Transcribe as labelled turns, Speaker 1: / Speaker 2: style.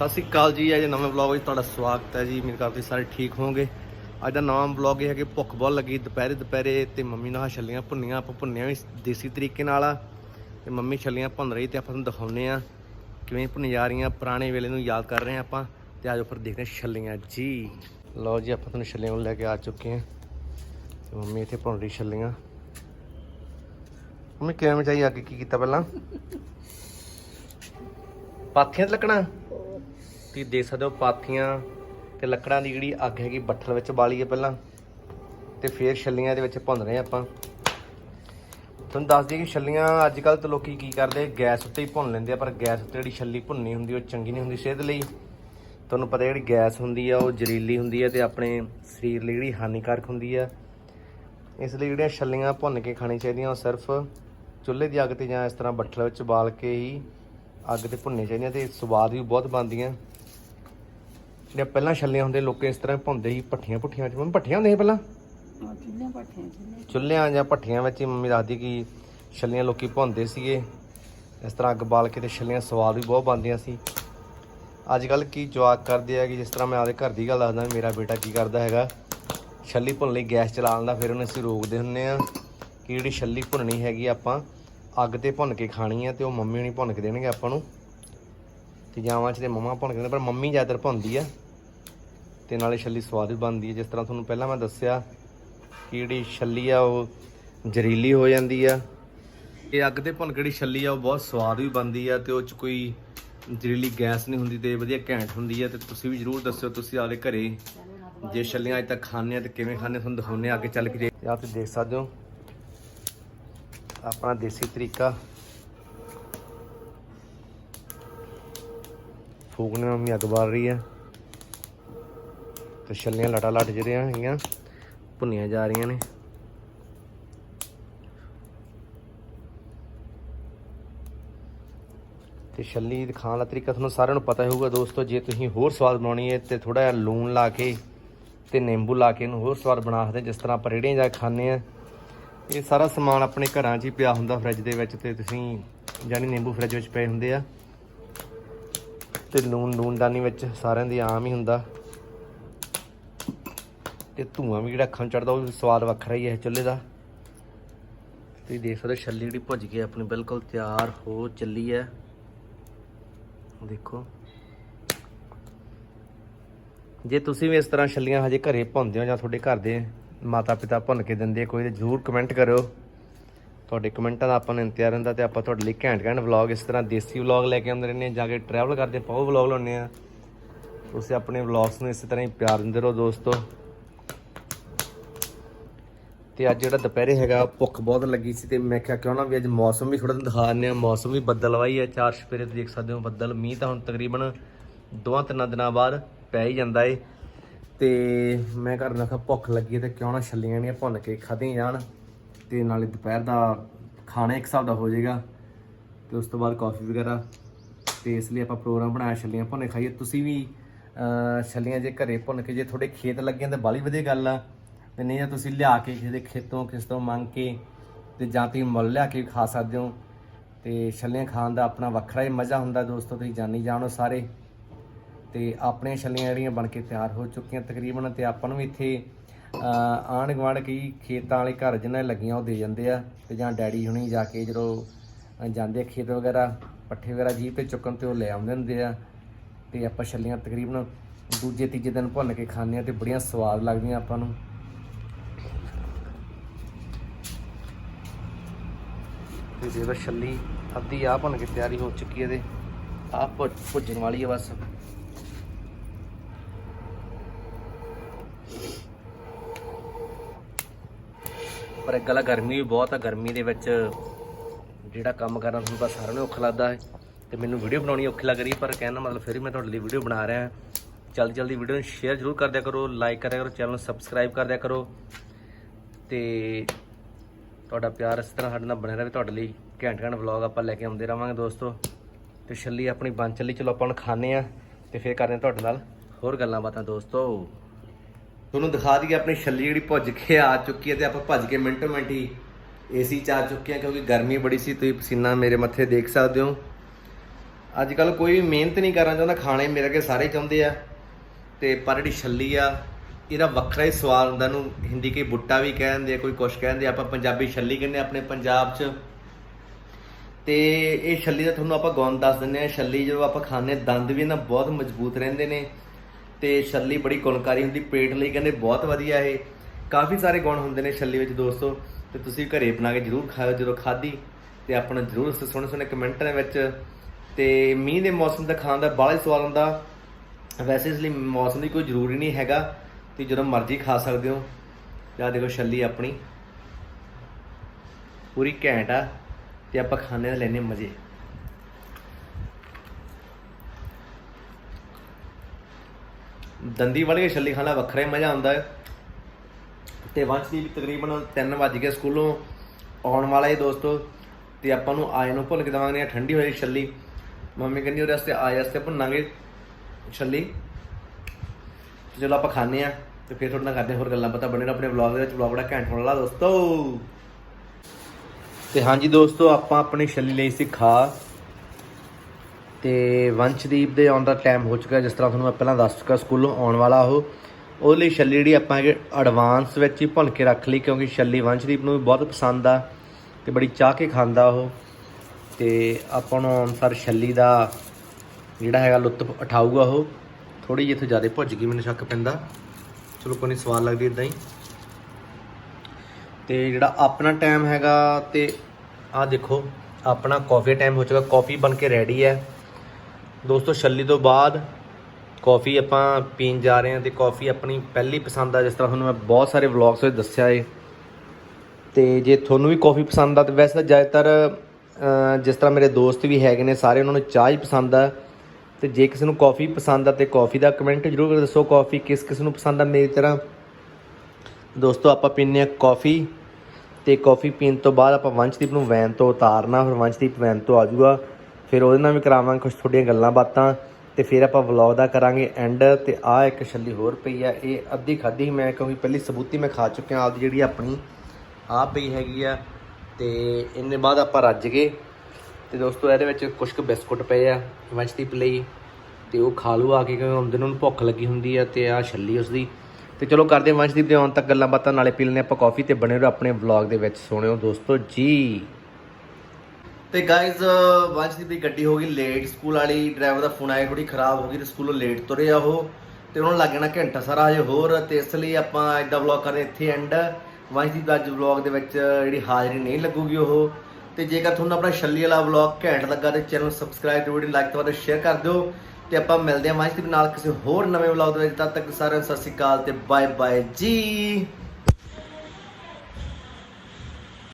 Speaker 1: ਸਤਿ ਸ਼੍ਰੀ ਅਕਾਲ ਜੀ, ਅੱਜ ਨਵੇਂ ਵਲੌਗ ਵਿੱਚ ਤੁਹਾਡਾ ਸਵਾਗਤ ਹੈ ਜੀ। ਮੇਰੇ ਘਰ ਤੁਸੀਂ ਸਾਰੇ ਠੀਕ ਹੋਵੋਗੇ। ਅੱਜ ਦਾ ਨਵਾਂ ਵਲੌਗ ਇਹ ਹੈ ਕਿ ਭੁੱਖ ਬਹੁਤ ਲੱਗੀ ਦੁਪਹਿਰੇ ਦੁਪਹਿਰੇ ਤੇ ਮੰਮੀ ਨਾਲ ਛੱਲੀਆਂ ਭੁੰਨੀਆਂ, ਆਪਾਂ ਭੁੰਨੀਆਂ ਵੀ ਦੇਸੀ ਤਰੀਕੇ ਨਾਲ ਆ। ਤੇ ਮੰਮੀ ਛੱਲੀਆਂ ਭੁੰਨ ਰਹੀ ਤੇ ਆਪਾਂ ਤੁਹਾਨੂੰ ਦਿਖਾਉਂਦੇ ਆ ਕਿਵੇਂ ਭੁੰਨੀ ਜਾ ਰਹੀਆਂ। ਪੁਰਾਣੇ ਵੇਲੇ ਨੂੰ ਯਾਦ ਕਰ ਰਹੇ ਆ ਆਪਾਂ ਤੇ ਆਜੋ ਫਿਰ ਦੇਖਦੇ ਹਾਂ ਛੱਲੀਆਂ ਜੀ। ਲਓ ਜੀ, ਆਪਾਂ ਤੁਹਾਨੂੰ ਛੱਲੀਆਂ ਨੂੰ ਲੈ ਕੇ ਆ ਚੁੱਕੇ ਹਾਂ। ਤੇ ਮੰਮੀ ਇੱਥੇ ਭੁੰਨ ਰਹੀ ਛੱਲੀਆਂ। ਮੰਮੀ ਕਿਵੇਂ ਮਚਾਈ ਅੱਗੇ ਕੀ ਕੀਤਾ ਪਹਿਲਾਂ? ਪਾਥੀਆਂ ਤੇ ਲੱਕਣਾ ਤੁਸੀਂ ਦੇਖ ਸਕਦੇ ਹੋ ਪਾਥੀਆਂ ਤੇ ਲੱਕੜਾਂ ਦੀ ਜਿਹੜੀ ਅੱਗ ਹੈਗੀ ਬੱਠਲ ਵਿੱਚ ਬਾਲੀ ਹੈ ਪਹਿਲਾਂ ਤੇ ਫਿਰ ਛੱਲੀਆਂ ਦੇ ਵਿੱਚ ਭੁੰਨ ਰਹੇ ਆਪਾਂ। ਤੁਹਾਨੂੰ ਦੱਸ ਦਈਏ ਕਿ ਛੱਲੀਆਂ ਅੱਜ ਕੱਲ ਤਾਂ ਲੋਕੀ ਕੀ ਕਰਦੇ, ਗੈਸ ਉੱਤੇ ਹੀ ਭੁੰਨ ਲੈਂਦੇ ਆ, ਪਰ ਗੈਸ ਉੱਤੇ ਜਿਹੜੀ ਛੱਲੀ ਭੁੰਨੀ ਹੁੰਦੀ, ਉਹ ਚੰਗੀ ਨਹੀਂ ਹੁੰਦੀ ਸਿਹਤ ਲਈ। ਤੁਹਾਨੂੰ ਪਤਾ ਜਿਹੜੀ ਗੈਸ ਹੁੰਦੀ ਆ, ਉਹ ਜ਼ਹਿਰੀਲੀ ਹੁੰਦੀ ਆ ਤੇ ਆਪਣੇ ਸਰੀਰ ਲਈ ਜਿਹੜੀ ਹਾਨੀਕਾਰਕ ਹੁੰਦੀ ਆ। ਇਸ ਲਈ ਜਿਹੜੀਆਂ ਛੱਲੀਆਂ ਭੁੰਨ ਕੇ ਖਾਣੀ ਚਾਹੀਦੀਆਂ, ਉਹ ਸਿਰਫ ਚੁੱਲ੍ਹੇ ਦੀ ਅੱਗ ਤੇ ਜਾਂ ਇਸ ਤਰ੍ਹਾਂ ਬੱਠਲ ਵਿੱਚ ਬਾਲ ਕੇ ਹੀ ਅੱਗ ਤੇ ਭੁੰਨਣੀਆਂ ਚਾਹੀਦੀਆਂ ਤੇ ਸਵਾਦ ਵੀ ਬਹੁਤ ਬਣਦੀਆਂ। ਜਿਹੜੀਆਂ ਪਹਿਲਾਂ ਛੱਲੀਆਂ ਹੁੰਦੇ ਲੋਕ ਇਸ ਤਰ੍ਹਾਂ ਭੁੰਨਦੇ ਸੀ ਪੱਠੀਆਂ ਪੁੱਠੀਆਂ ਚ। ਮੰਮੀ ਪੱਠੀਆਂ ਹੁੰਦੀਆਂ ਸੀ ਪਹਿਲਾਂ?
Speaker 2: ਹਾਂ ਚੁੱਲ੍ਹਿਆਂ ਭੱਠੀਆਂ ਚੁੱਲ੍ਹੇ
Speaker 1: ਚੁੱਲ੍ਹਿਆਂ ਜਾਂ ਭੱਠੀਆਂ ਵਿੱਚ ਹੀ ਮੰਮੀ ਦੱਸਦੀ ਕਿ ਛੱਲੀਆਂ ਲੋਕੀ ਭੁੰਨਦੇ ਸੀਗੇ। ਇਸ ਤਰ੍ਹਾਂ ਅੱਗ ਬਾਲ ਕੇ ਤੇ ਛੱਲੀਆਂ ਸਵਾਦ ਵੀ ਬਹੁਤ ਬਣਦੀਆਂ ਸੀ। ਅੱਜ ਕੱਲ ਕੀ ਜਵਾਕ ਕਰਦੇ ਆ ਕਿ ਜਿਸ ਤਰ੍ਹਾਂ ਮੈਂ ਆਪਦੇ ਘਰ ਦੀ ਗੱਲ ਦੱਸਦਾ ਮੇਰਾ ਬੇਟਾ ਕੀ ਕਰਦਾ ਹੈਗਾ? ਛੱਲੀ ਭੁੰਨ ਲਈ ਗੈਸ ਚਲਾ ਲੈਂਦਾ ਫਿਰ ਉਹਨੂੰ ਅਸੀਂ ਰੋਕਦੇ ਹੁੰਨੇ ਆ ਕਿ ਜਿਹੜੀ ਛੱਲੀ ਭੁੰਨਣੀ ਹੈਗੀ ਆਪਾਂ ਅੱਗ ਤੇ ਭੁੰਨ ਕੇ ਖਾਣੀ ਆ ਤੇ ਉਹ ਮੰਮੀ ਨਹੀਂ ਭੁੰਨ ਕੇ ਦੇਣਗੇ ਆਪਾਂ ਨੂੰ। ਤੇ ਜਾਵਾਂ ਚ ਤੇ ਮੰਮਾ ਭੁੰਨ ਕੇ ਪਰ ਮੰਮੀ ਜ਼ਿਆਦਾਤਰ ਭੁੰਨਦੀ ਆ। ਤੇ ਨਾਲੇ ਛੱਲੀ ਸਵਾਦ ਵੀ ਬਣਦੀ ਹੈ ਜਿਸ ਤਰ੍ਹਾਂ ਤੁਹਾਨੂੰ ਪਹਿਲਾਂ ਮੈਂ ਦੱਸਿਆ ਕਿ ਜਿਹੜੀ ਛੱਲੀ ਆ, ਉਹ ਜ਼ਹਿਰੀਲੀ ਹੋ ਜਾਂਦੀ ਆ। ਇਹ ਅੱਗ ਤੇ ਭੁੰਨ ਕੇ ਜਿਹੜੀ ਛੱਲੀ ਆ, ਉਹ ਬਹੁਤ ਸਵਾਦ ਵੀ ਬਣਦੀ ਆ ਤੇ ਉਹ ਚ ਕੋਈ ਜ਼ਹਿਰੀਲੀ ਗੈਸ ਨਹੀਂ ਹੁੰਦੀ ਤੇ ਵਧੀਆ ਘੈਂਟ ਹੁੰਦੀ ਆ। ਤੇ ਤੁਸੀਂ ਵੀ ਜਰੂਰ ਦੱਸਿਓ, ਤੁਸੀਂ ਆਪਦੇ ਘਰੇ ਜੇ ਛੱਲੀਆਂ ਅਜੇ ਤੱਕ ਖਾਣੇ ਆ ਤੇ ਕਿਵੇਂ ਖਾਣੇ ਤੁਹਾਨੂੰ ਦਿਖਾਉਂਦੇ ਆ ਅੱਗੇ ਚੱਲ ਕੇ। ਤੇ ਆਹ ਤੁਸੀਂ ਦੇਖ ਸਕਦੇ ਹੋ। ਆਪਣਾ ਦੇਸੀ ਤਰੀਕਾ। ਫੂਕਣੇ ਨਾਲ ਵੀ ਅੱਗ ਬਾਲ ਰਹੀ ਹੈ ਤੇ ਛੱਲੀਆਂ ਲਟਾ ਲਟ ਜਿਹੜੀਆਂ ਹੈਗੀਆਂ, ਭੁੰਨੀਆਂ ਜਾ ਰਹੀਆਂ ਨੇ। ਤੇ ਛੱਲੀ ਖਾਣ ਦਾ ਤਰੀਕਾ ਤੁਹਾਨੂੰ ਸਾਰਿਆਂ ਨੂੰ ਪਤਾ ਹੋਊਗਾ ਦੋਸਤੋ, ਜੇ ਤੁਸੀਂ ਹੋਰ ਸਵਾਦ ਬਣਾਉਣੀ ਹੈ ਤੇ ਥੋੜਾ ਜਿਹਾ ਲੂਣ ਲਾ ਕੇ ਤੇ ਨਿੰਬੂ ਲਾ ਕੇ ਇਹਨੂੰ ਹੋਰ ਸਵਾਦ ਬਣਾ ਸਕਦੇ ਜਿਸ ਤਰ੍ਹਾਂ ਆਪਾਂ ਰੇੜੀਆਂ ਜਾ ਕੇ ਖਾਂਦੇ ਆ ਇਹ ਸਾਰਾ ਸਮਾਨ ਆਪਣੇ ਘਰਾਂ 'ਚ ਹੀ ਪਿਆ ਹੁੰਦਾ ਫ੍ਰਿਜ ਦੇ ਵਿੱਚ ਤੇ ਤੁਸੀਂ ਜਾਨੀ ਨਿੰਬੂ ਫ੍ਰਿਜ ਵਿੱਚ ਪਏ ਹੁੰਦੇ ਆ। ਤੇ ਲੂਣ ਲੂਣਦਾਨੀ ਵਿੱਚ ਸਾਰਿਆਂ ਦੀ ਆਮ ਹੀ ਹੁੰਦਾ। ਤੇ ਧੂਆਂ ਵੀ ਜਿਹੜਾ ਅੱਖਾਂ ਨੂੰ ਚੜਦਾ ਉਹ ਸਵਾਦ ਵੱਖਰਾ ਹੀ ਹੈ ਚੁੱਲ੍ਹੇ ਦਾ। ਤੁਸੀਂ ਦੇਖ ਸਕਦੇ ਹੋ ਛੱਲੀ ਜਿਹੜੀ ਭੁੱਜ ਗਈ, ਆਪਣੀ ਬਿਲਕੁਲ ਤਿਆਰ ਹੋ ਚੱਲੀ ਹੈ। ਦੇਖੋ। ਜੇ ਤੁਸੀਂ ਵੀ ਇਸ ਤਰ੍ਹਾਂ ਛੱਲੀਆਂ ਹਜੇ ਘਰੇ ਭੁੰਨਦੇ ਹੋ ਜਾਂ ਤੁਹਾਡੇ ਘਰ ਦੇ ਮਾਤਾ ਪਿਤਾ ਭੁੰਨ ਕੇ ਦਿੰਦੇ ਕੋਈ ਤੇ ਜਰੂਰ ਕਮੈਂਟ ਕਰਿਓ। ਤੁਹਾਡੇ ਕਮੈਂਟਾਂ ਦਾ ਆਪਾਂ ਨੂੰ ਇੰਤਜ਼ਾਰ ਰਹਿੰਦਾ ਤੇ ਆਪਾਂ ਤੁਹਾਡੇ ਲਈ ਘੈਂਟ ਘੈਂਟ ਵਲੌਗ ਇਸ ਤਰ੍ਹਾਂ ਦੇਸੀ ਵਲੌਗ ਲੈ ਕੇ ਆਉਂਦੇ ਰਹਿੰਦੇ ਹਾਂ, ਜਾ ਕੇ ਟਰੈਵਲ ਕਰਦੇ ਆਪਾਂ ਉਹ ਵਲੌਗ ਲਾਉਂਦੇ ਆ ਤੁਸੀਂ ਆਪਣੇ ਵਲੌਗਸ ਨੂੰ ਇਸੇ ਤਰ੍ਹਾਂ ਹੀ ਪਿਆਰ ਦਿੰਦੇ ਰਹੋ ਦੋਸਤੋ। ਤੇ ਅੱਜ ਜਿਹੜਾ ਦੁਪਹਿਰੇ ਹੈਗਾ, ਭੁੱਖ ਬਹੁਤ ਲੱਗੀ ਸੀ ਤੇ ਮੈਂ ਕਿਹਾ ਕਿਉਂ ਨਾ ਵੀ ਅੱਜ ਮੌਸਮ ਵੀ ਥੋੜਾ ਦਿਖਾ ਦਿੰਦੇ ਆ ਮੌਸਮ ਵੀ ਬੱਦਲਵਾਈ ਹੈ, ਚਾਰ ਸਪੇਰੇ ਦੇਖ ਸਕਦੇ ਹੋ ਬੱਦਲ, ਮੀਂਹ ਤਾਂ ਹੁਣ ਤਕਰੀਬਨ ਦੋਆਂ ਤਿੰਨਾਂ ਦਿਨਾਂ ਬਾਅਦ ਪੈ ਹੀ ਜਾਂਦਾ ਏ। ਤੇ ਮੈਂ ਘਰ ਨਾ ਭੁੱਖ ਲੱਗੀ ਹੈ ਤੇ ਕਿਉਂ ਨਾ ਛੱਲੀਆਂ ਨਹੀਂ ਭੁੰਨ ਕੇ ਖਾਧੀਆਂ ਜਾਣ। ਤੇ ਨਾਲੇ ਦੁਪਹਿਰ ਦਾ ਖਾਣਾ ਇੱਕ ਹਿਸਾਬ ਦਾ ਹੋ ਜਾਏਗਾ ਤੇ ਉਸ ਤੋਂ ਬਾਅਦ ਕਾਫੀ ਵਗੈਰਾ ਤੇ ਇਸ ਲਈ ਆਪਾਂ ਪ੍ਰੋਗਰਾਮ ਬਣਾਇਆ, ਛੱਲੀਆਂ ਭੁੰਨੇ ਖਾਈਏ। ਤੁਸੀਂ ਵੀ ਛੱਲੀਆਂ ਜੇ ਘਰੇ ਭੁੰਨ ਕੇ, ਜੇ ਤੁਹਾਡੇ ਖੇਤ ਲੱਗੀਆਂ ਤਾਂ ਬਾਲੀ ਵਧੀਆ ਗੱਲ ਆ। ਤੇ ਨਹੀਂ ਤਾਂ ਤੁਸੀਂ ਲਿਆ ਕੇ ਕਿਸੇ ਦੇ ਖੇਤੋਂ, ਕਿਸ ਤੋਂ ਮੰਗ ਕੇ ਤੇ ਜਾਂ ਤੁਸੀਂ ਮੁੱਲ ਲਿਆ ਕੇ ਵੀ ਖਾ ਸਕਦੇ ਹੋ। ਤੇ ਛੱਲੀਆਂ ਖਾਣ ਦਾ ਆਪਣਾ ਵੱਖਰਾ ਹੀ ਮਜ਼ਾ ਹੁੰਦਾ ਦੋਸਤੋ, ਤੁਸੀਂ ਜਾਣੀ ਜਾਣੋ ਸਾਰੇ। ਤੇ ਆਪਣੀਆਂ ਛੱਲੀਆਂ ਜਿਹੜੀਆਂ ਬਣ ਕੇ ਤਿਆਰ ਹੋ ਚੁੱਕੀਆਂ ਤਕਰੀਬਨ, ਤੇ ਆਪਾਂ ਨੂੰ ਵੀ ਇੱਥੇ ਅਹ, ਆਂਢ ਗੁਆਂਢ ਕਈ ਖੇਤਾਂ ਵਾਲੇ ਘਰ ਜਿਹਨਾਂ ਲੱਗੀਆਂ ਉਹ ਦੇ ਜਾਂਦੇ ਆ ਤੇ ਜਾਂ ਡੈਡੀ ਹੁਣੀ ਜਾ ਕੇ ਜਦੋਂ ਜਾਂਦੇ ਆ ਖੇਤ ਵਗੈਰਾ ਪੱਠੇ ਵਗੈਰਾ ਜੀਪ ਤੇ ਚੁੱਕਣ ਤੇ ਉਹ ਲੈ ਆਉਂਦੇ ਹੁੰਦੇ ਆ ਤੇ ਆਪਾਂ ਛੱਲੀਆਂ ਤਕਰੀਬਨ ਦੂਜੇ ਤੀਜੇ ਦਿਨ ਭੁੰਨ ਕੇ ਖਾਂਦੇ ਆ ਤੇ ਬੜੀਆਂ ਸਵਾਦ ਲੱਗਦੀਆਂ ਆਪਾਂ ਨੂੰ। ਤੇ ਜਿਹੜਾ ਛੱਲੀ ਅੱਧੀ ਆ ਭੁੰਨ ਕੇ ਤਿਆਰੀ ਹੋ ਚੁੱਕੀ ਹੈ ਤੇ ਆ ਭੁੱਜਣ ਵਾਲੀ ਹੈ ਬਸ। ਪਰ ਇੱਕ ਗੱਲ ਆ, ਗਰਮੀ ਵੀ ਬਹੁਤ ਆ ਗਰਮੀ ਦੇ ਵਿੱਚ ਜਿਹੜਾ ਕੰਮ ਕਰਨਾ ਤੁਹਾਨੂੰ ਤਾਂ ਸਾਰਿਆਂ ਨੂੰ ਔਖਾ ਲੱਗਦਾ ਹੈ ਤੇ ਮੈਨੂੰ ਵੀਡੀਓ ਬਣਾਉਣੀ ਔਖੀ ਲੱਗ ਰਹੀ ਪਰ ਕਹਿਣ ਦਾ ਮਤਲਬ ਫਿਰ ਵੀ ਮੈਂ ਤੁਹਾਡੇ ਲਈ ਵੀਡੀਓ ਬਣਾ ਰਿਹਾ ਜਲਦੀ ਜਲਦੀ ਵੀਡੀਓ ਨੂੰ ਸ਼ੇਅਰ ਜ਼ਰੂਰ ਕਰ ਦਿਆ ਕਰੋ ਲਾਈਕ ਕਰਿਆ ਕਰੋ ਚੈਨਲ ਨੂੰ ਸਬਸਕ੍ਰਾਈਬ ਕਰ ਦਿਆ ਕਰੋ ਤੇ ਤੁਹਾਡਾ ਪਿਆਰ ਇਸ ਤਰ੍ਹਾਂ ਸਾਡੇ ਨਾਲ ਬਣਿਆ ਰਹੇ ਤੁਹਾਡੇ ਲਈ। ਘੈਂਟ ਘੈਂਟ ਵਲੌਗ ਆਪਾਂ ਲੈ ਕੇ ਆਉਂਦੇ ਰਵਾਂਗੇ ਦੋਸਤੋ। ਤੇ ਛੱਲੀ ਆਪਣੀ ਬਣ ਚੱਲੀ ਚਲੋ ਆਪਾਂ ਹੁਣ ਖਾਣੇ ਆ ਤੇ ਫਿਰ ਕਰਦੇ ਹਾਂ ਤੁਹਾਡੇ ਨਾਲ ਹੋਰ ਗੱਲਾਂ ਬਾਤਾਂ ਦੋਸਤੋ। ਤੁਹਾਨੂੰ ਦਿਖਾ ਦਈਏ ਆਪਣੀ ਛੱਲੀ ਜਿਹੜੀ ਭੁੱਜ ਕੇ ਆ ਚੁੱਕੀ ਹੈ ਤੇ ਆਪਾਂ ਭੱਜ ਕੇ ਮਿੰਟੋ ਮਿੰਟ ਹੀ ਏਸੀ ਚ ਆ ਚੁੱਕੇ ਹਾਂ ਕਿਉਂਕਿ ਗਰਮੀ ਬੜੀ ਸੀ ਤੁਸੀਂ ਪਸੀਨਾ ਮੇਰੇ ਮੱਥੇ ਦੇਖ ਸਕਦੇ ਹੋ। ਅੱਜ ਕੱਲ ਕੋਈ ਮਿਹਨਤ ਨਹੀਂ ਕਰਨਾ ਚਾਹੁੰਦਾ ਖਾਣੇ ਮੇਰੇ ਕੇ ਸਾਰੇ ਚਾਹੁੰਦੇ ਆ। ਤੇ ਪਰ ਜਿਹੜੀ ਛੱਲੀ ਆ ਇਹਦਾ ਵੱਖਰਾ ਹੀ ਸਵਾਦ ਹੁੰਦਾ ਨੂੰ ਹਿੰਦੀ ਕੇ ਬੁੱਟਾ ਵੀ ਕਹਿੰਦੇ ਆ ਕੋਈ ਕੁਛ ਕਹਿੰਦੇ ਆ, ਆਪਾਂ ਪੰਜਾਬੀ ਛੱਲੀ ਕਹਿੰਦੇ ਆਪਣੇ ਪੰਜਾਬ 'ਚ। ਤੇ ਇਹ ਛੱਲੀ ਦਾ ਤੁਹਾਨੂੰ ਆਪਾਂ ਗੁਣ ਦੱਸ ਦਿੰਦੇ ਆ ਛੱਲੀ ਜਦੋਂ ਆਪਾਂ ਖਾਂਦੇ ਹਾਂ, ਦੰਦ ਵੀ ਨਾ ਬਹੁਤ ਮਜ਼ਬੂਤ ਰਹਿੰਦੇ ਨੇ। ਤੇ ਛੱਲੀ ਬੜੀ ਗੁਣਕਾਰੀ ਹੁੰਦੀ, ਪੇਟ ਲਈ ਕਹਿੰਦੇ ਬਹੁਤ ਵਧੀਆ ਇਹ। ਕਾਫੀ ਸਾਰੇ ਗੁਣ ਹੁੰਦੇ ਨੇ ਛੱਲੀ ਵਿੱਚ ਦੋਸਤੋ, ਤੇ ਤੁਸੀਂ ਘਰੇ ਬਣਾ ਕੇ ਜਰੂਰ ਖਾਓ ਜਦੋਂ ਖਾਧੀ ਤੇ ਆਪਣਾ ਜਰੂਰ ਸੋਹਣੇ ਸੋਹਣੇ ਕਮੈਂਟਾਂ ਦੇ ਵਿੱਚ। ਤੇ ਮੀਂਹ ਦੇ ਮੌਸਮ ਦਾ ਖਾਣ ਦਾ ਬਾਹਲਾ ਹੀ ਸਵਾਦ ਹੁੰਦਾ। ਵੈਸੇ ਇਸ ਲਈ ਮੌਸਮ ਦੀ ਕੋਈ ਜ਼ਰੂਰੀ ਨਹੀਂ ਹੈਗਾ, ਤੁਸੀਂ ਜਦੋਂ ਮਰਜ਼ੀ ਖਾ ਸਕਦੇ ਹੋ। ਤੇ ਦੇਖੋ ਛੱਲੀ ਆਪਣੀ। ਪੂਰੀ ਘੈਂਟ ਆ, ਤੇ ਆਪਾਂ ਖਾਣੇ ਦੇ ਲੈਨੇ ਮਜ਼ੇ। ਦੰਦੀ ਵਾਲੀ ਛੱਲੀ ਖਾਣਾ ਵੱਖਰਾ ਹੀ ਮਜ਼ਾ ਆਉਂਦਾ ਹੈ। ਤੇ ਵੰਸ਼ ਦੀ ਤਕਰੀਬਨ 3 ਵਜ ਗਏ ਸਕੂਲੋਂ ਆਉਣ ਵਾਲਾ ਹੈ ਦੋਸਤੋ, ਤੇ ਆਪਾਂ ਨੂੰ ਆਏ ਨੂੰ ਭੁੰਨ ਕੇ ਦੇਵਾਂਗੇ ਠੰਡੀ ਹੋਈ ਛੱਲੀ। ਮੰਮੀ ਕਹਿੰਦੀ ਉਹਦੇ ਵਾਸਤੇ ਆਏ ਵਾਸਤੇ ਭੁੰਨਾਂਗੇ ਛੱਲੀ। ਤੇ ਚਲੋ ਆਪਾਂ ਖਾਣੇ ਆ ਤੇ ਫਿਰ ਤੁਹਾਡੇ ਨਾਲ ਕਰਦੇ ਹਾਂ ਹੋਰ ਗੱਲਾਂ ਪਤਾ ਬਣੇ ਆਪਣੇ ਵਲੌਗ ਦੇ ਵਿੱਚ ਵਲੌਗ ਬੜਾ ਘੈਂਟ ਹੋਣ ਵਾਲਾ ਦੋਸਤੋ। ਤੇ ਹਾਂਜੀ ਦੋਸਤੋ, ਆਪਾਂ ਆਪਣੀ ਛੱਲੀ ਲਈ ਸੀ ਖਾ। ਤੇ ਵੰਸ਼ਦੀਪ ਦੇ ਆਉਣ ਦਾ ਟਾਈਮ ਹੋ ਚੁੱਕਾ ਜਿਸ ਤਰ੍ਹਾਂ ਤੁਹਾਨੂੰ ਮੈਂ ਪਹਿਲਾਂ ਦੱਸ ਚੁੱਕਾ, ਸਕੂਲੋਂ ਆਉਣ ਵਾਲਾ ਉਹ। ਉਹਦੇ ਲਈ ਛੱਲੀ ਜਿਹੜੀ ਆਪਾਂ ਐਡਵਾਂਸ ਵਿੱਚ ਹੀ ਭੁੰਨ ਕੇ ਰੱਖ ਲਈ, ਕਿਉਂਕਿ ਛੱਲੀ ਵੰਸ਼ਦੀਪ ਨੂੰ ਵੀ ਬਹੁਤ ਪਸੰਦ ਆ ਤੇ ਬੜੀ ਚਾਹ ਕੇ ਖਾਂਦਾ ਉਹ। ਤੇ ਆਪਾਂ ਨੂੰ ਅਨਸਰ ਛੱਲੀ ਦਾ ਜਿਹੜਾ ਹੈਗਾ ਲੁਤਫ ਉਠਾਊਗਾ ਉਹ। ਥੋੜੀ ਜਿਹੀ ਇੱਥੇ ਜ਼ਿਆਦਾ ਭੁੱਜ ਗਈ, ਮੈਨੂੰ ਸ਼ੱਕ ਪੈਂਦਾ। ਚਲੋ, ਕੋਈ ਨਹੀਂ ਸਵਾਲ ਲੱਗਦੀ ਇਦਾਂ ਹੀ। ਤੇ ਜਿਹੜਾ ਆਪਣਾ ਟਾਈਮ ਹੈਗਾ ਤੇ ਆਹ ਦੇਖੋ, ਆਪਣਾ ਕਾਫੀ ਟਾਈਮ ਹੋ ਚੁੱਕਾ ਕਾਫੀ ਬਣ ਕੇ ਰੈਡੀ ਹੈ। ਦੋਸਤੋ, ਛੱਲੀ ਤੋਂ ਬਾਅਦ ਕਾਫੀ ਆਪਾਂ ਪੀਣ ਜਾ ਰਹੇ ਹਾਂ ਤੇ ਕਾਫੀ ਆਪਣੀ ਪਹਿਲੀ ਪਸੰਦ ਆ। ਜਿਸ ਤਰ੍ਹਾਂ ਤੁਹਾਨੂੰ ਮੈਂ ਬਹੁਤ ਸਾਰੇ ਵਲੌਗਸ ਵਿੱਚ ਦੱਸਿਆ ਏ। ਤੇ ਜੇ ਤੁਹਾਨੂੰ ਵੀ ਕਾਫੀ ਪਸੰਦ ਆ, ਤੇ ਵੈਸੇ ਤਾਂ ਜ਼ਿਆਦਾਤਰ ਜਿਸ ਤਰ੍ਹਾਂ ਮੇਰੇ ਦੋਸਤ ਵੀ ਹੈਗੇ ਨੇ, ਸਾਰੇ ਉਹਨਾਂ ਨੂੰ ਚਾਹ ਹੀ ਪਸੰਦ ਆ। ਤੇ ਜੇ ਕਿਸੇ ਨੂੰ ਕਾਫੀ ਪਸੰਦ ਆ, ਤੇ ਕਾਫੀ ਦਾ ਕਮੈਂਟ ਜ਼ਰੂਰ ਦੱਸੋ ਕਾਫੀ ਕਿਸ ਕਿਸ ਨੂੰ ਪਸੰਦ ਆ ਮੇਰੀ ਤਰ੍ਹਾਂ। ਦੋਸਤੋ, ਆਪਾਂ ਪੀਂਦੇ ਆ ਕਾਫੀ ਤੇ ਕਾਫੀ ਪੀਣ ਤੋਂ ਬਾਅਦ ਆਪਾਂ ਵੰਸ਼ਦੀਪ ਨੂੰ ਵੈਨ ਤੋਂ ਉਤਾਰਨਾ, ਫਿਰ ਵੰਸ਼ਦੀਪ ਵੈਨ ਤੋਂ ਆ ਜਾਊਗਾ ਫਿਰ ਉਹਦੇ ਨਾਲ ਵੀ ਕਰਾਵਾਂਗੇ ਕੁਝ ਥੋੜੀਆਂ ਗੱਲਾਂ ਬਾਤਾਂ, ਤੇ ਫਿਰ ਆਪਾਂ ਵਲੌਗ ਦਾ ਕਰਾਂਗੇ ਐਂਡ ਤੇ ਆ ਇੱਕ ਛੱਲੀ ਹੋਰ ਪਈ ਆ, ਇਹ ਅੱਧੀ ਖਾਧੀ ਸੀ ਮੈਂ, ਕਿਉਂਕਿ ਪਹਿਲੀ ਸਬੂਤੀ ਮੈਂ ਖਾ ਚੁੱਕਿਆ ਆਪਦੀ ਜਿਹੜੀ ਆਪਣੀ ਆ ਪਈ ਹੈਗੀ ਆ, ਤੇ ਇਹਨੇ ਬਾਅਦ ਆਪਾਂ ਰੱਜ ਗਏ। ਤੇ ਦੋਸਤੋ, ਇਹਦੇ ਵਿੱਚ ਕੁਝ ਕੁ ਬਿਸਕੁਟ ਪਏ ਆ ਵੰਸ਼ਦੀਪ ਲਈ, ਤੇ ਉਹ ਖਾ ਲੂ ਆ ਕੇ, ਕਿਉਂਕਿ ਹੁੰਦੇ ਨੂੰ ਉਹਨੂੰ ਭੁੱਖ ਲੱਗੀ ਹੁੰਦੀ ਆ, ਤੇ ਆ ਛੱਲੀ ਉਸਦੀ। ਤੇ ਚਲੋ, ਕਰਦੇ ਹਾਂ ਵੰਸ਼ਦੀਪ ਦੇ ਆਉਣ ਤੱਕ ਗੱਲਾਂ ਬਾਤਾਂ, ਨਾਲੇ ਪੀ ਲੈਂਦੇ ਆਪਾਂ ਕਾਫੀ ਤੇ ਬਣੇ ਰਹੋ ਆਪਣੇ ਵਲੌਗ ਦੇ ਵਿੱਚ ਸੁਣਿਓ ਦੋਸਤੋ, ਜੀ। ਤੇ ਗਾਇਜ਼ ਵੰਸ਼ਦੀਪ ਦੀ ਗੱਡੀ ਹੋ ਗਈ ਲੇਟ ਸਕੂਲ ਵਾਲੀ ਡਰਾਈਵਰ ਦਾ ਫੋਨ ਆਇਆ ਥੋੜੀ ਖਰਾਬ ਹੋ ਗਈ ਤੇ ਸਕੂਲੋਂ ਲੇਟ ਤੁਰੇ ਆ ਉਹ ਤੇ ਉਹਨਾਂ ਨੂੰ ਲੱਗ ਜਾਣਾ ਘੰਟਾ ਸਾਰਾ ਹਜੇ ਹੋਰ ਤੇ ਇਸ ਲਈ ਆਪਾਂ ਐਡਾ ਵਲੌਗ ਕਰਦੇ ਇੱਥੇ ਐਂਡ ਵੰਸ਼ਦੀਪ ਦਾ ਅੱਜ ਵਲੌਗ ਦੇ ਵਿੱਚ ਜਿਹੜੀ ਹਾਜ਼ਰੀ ਨਹੀਂ ਲੱਗੂਗੀ ਉਹ, ਤੇ ਜੇਕਰ ਤੁਹਾਨੂੰ ਆਪਣਾ ਛੱਲੀ ਵਾਲਾ ਵਲੌਗ ਘੈਂਟ ਲੱਗਾ ਤੇ ਚੈਨਲ ਸਬਸਕ੍ਰਾਈਬ ਤੇ ਵੀਡੀਓ ਲਾਈਕ ਤੇ ਵੱਧ ਸ਼ੇਅਰ ਕਰ ਦਿਓ। ਤੇ ਆਪਾਂ ਮਿਲਦੇ ਹਾਂ ਵੰਸ਼ਦੀਪ ਨਾਲ ਕਿਸੇ ਹੋਰ ਨਵੇਂ ਵਲੌਗ ਦੇ ਵਿੱਚ, ਤਦ ਤੱਕ ਸਾਰਿਆਂ ਨੂੰ ਸਤਿ ਸ਼੍ਰੀ ਅਕਾਲ ਤੇ ਬਾਏ ਬਾਏ ਜੀ।